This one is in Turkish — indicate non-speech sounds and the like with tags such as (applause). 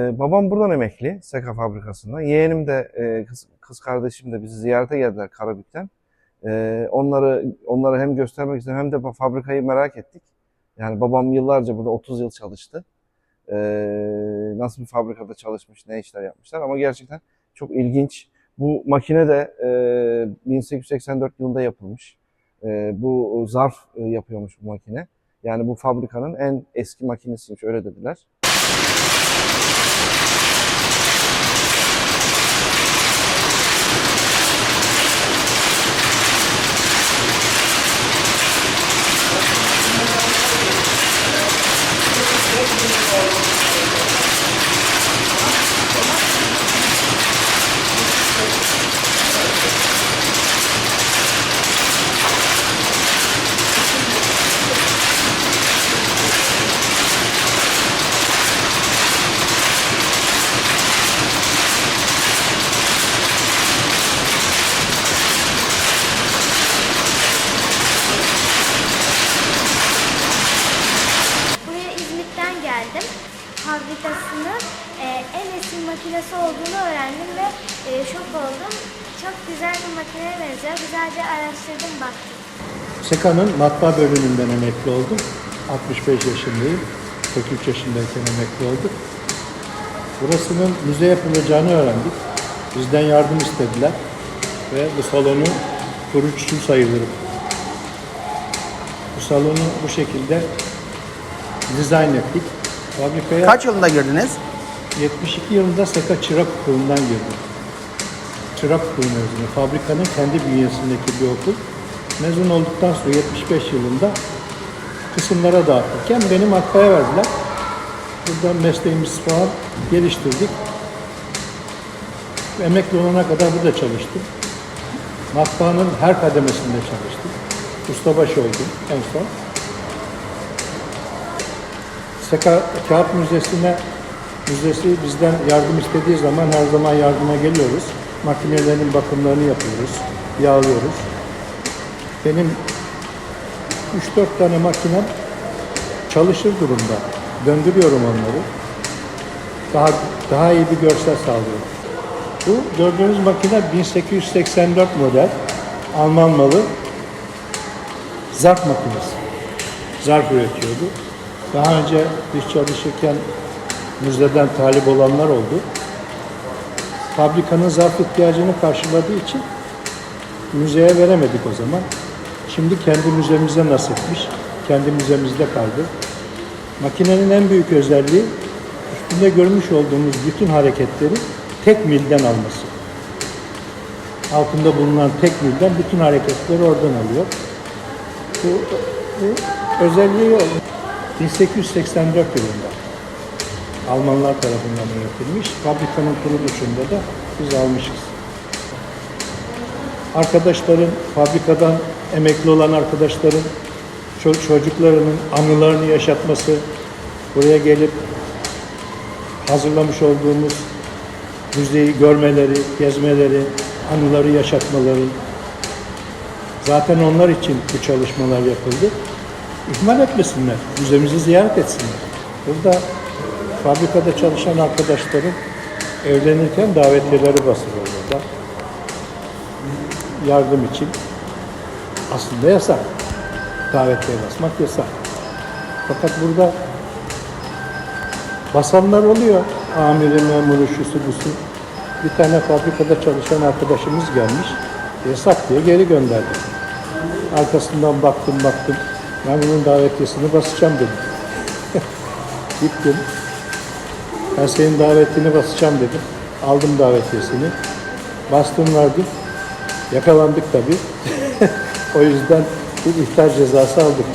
Ee, babam buradan emekli, Seka fabrikasından. Yeğenim de, e, kız, kız kardeşim de bizi ziyarete geldiler Karabük'ten. Ee, onları onları hem göstermek istedim hem de fabrikayı merak ettik. Yani babam yıllarca burada 30 yıl çalıştı. Ee, nasıl bir fabrikada çalışmış, ne işler yapmışlar ama gerçekten çok ilginç. Bu makine de e, 1884 yılında yapılmış. E, bu zarf e, yapıyormuş bu makine. Yani bu fabrikanın en eski makinesiymiş öyle dediler. Fabrikasının e, en eski makinesi olduğunu öğrendim ve e, şok oldum. Çok güzel bir makineye benziyor. Güzelce araştırdım, baktım. SEKA'nın matbaa bölümünden emekli oldum. 65 yaşındayım. 43 yaşındayken emekli olduk. Burasının müze yapılacağını öğrendik. Bizden yardım istediler. Ve bu salonu kurucusu sayılırım. Bu salonu bu şekilde dizayn ettik. Fabrikaya Kaç yılında girdiniz? 72 yılında SEKA Çırak Okulu'ndan girdim. Çırak Okulu mezunu. Fabrikanın kendi bünyesindeki bir okul. Mezun olduktan sonra 75 yılında kısımlara dağıtırken beni matbaaya verdiler. Burada mesleğimizi falan geliştirdik. Emekli olana kadar burada çalıştım. Matbaanın her kademesinde çalıştım. Ustabaşı oldum en son. Seka Kağıt Müzesi'ne müzesi bizden yardım istediği zaman her zaman yardıma geliyoruz. Makinelerin bakımlarını yapıyoruz, yağlıyoruz. Benim 3-4 tane makinem çalışır durumda. Döndürüyorum onları. Daha daha iyi bir görsel sağlıyorum. Bu gördüğünüz makine 1884 model Alman malı zarf makinesi. Zarf üretiyordu. Daha önce biz çalışırken müzeden talip olanlar oldu. Fabrikanın zarf ihtiyacını karşıladığı için müzeye veremedik o zaman. Şimdi kendi müzemize nasipmiş. Kendi müzemizde kaldı. Makinenin en büyük özelliği üstünde görmüş olduğumuz bütün hareketleri tek milden alması. Altında bulunan tek milden bütün hareketleri oradan alıyor. Bu, bu özelliği. 1884 yılında Almanlar tarafından üretilmiş. Fabrikanın kuruluşunda da biz almışız. Arkadaşların, fabrikadan emekli olan arkadaşların ço- çocuklarının anılarını yaşatması, buraya gelip hazırlamış olduğumuz müzeyi görmeleri, gezmeleri, anıları yaşatmaları, zaten onlar için bu çalışmalar yapıldı. İhmal etmesinler, müzemizi ziyaret etsinler. Burada fabrikada çalışan arkadaşların evlenirken davetiyeleri basılıyor burada. Yardım için. Aslında yasak. Davetiye basmak yasak. Fakat burada basanlar oluyor. Amiri, memuru, şusu, busu. Bir tane fabrikada çalışan arkadaşımız gelmiş. Yasak diye geri gönderdi. Arkasından baktım baktım. Ben bunun davetiyesini basacağım dedim. (laughs) Gittim. Ben senin davetini basacağım dedim. Aldım davetiyesini. Bastım verdim. Yakalandık tabii. (laughs) o yüzden bir ihtar cezası aldık.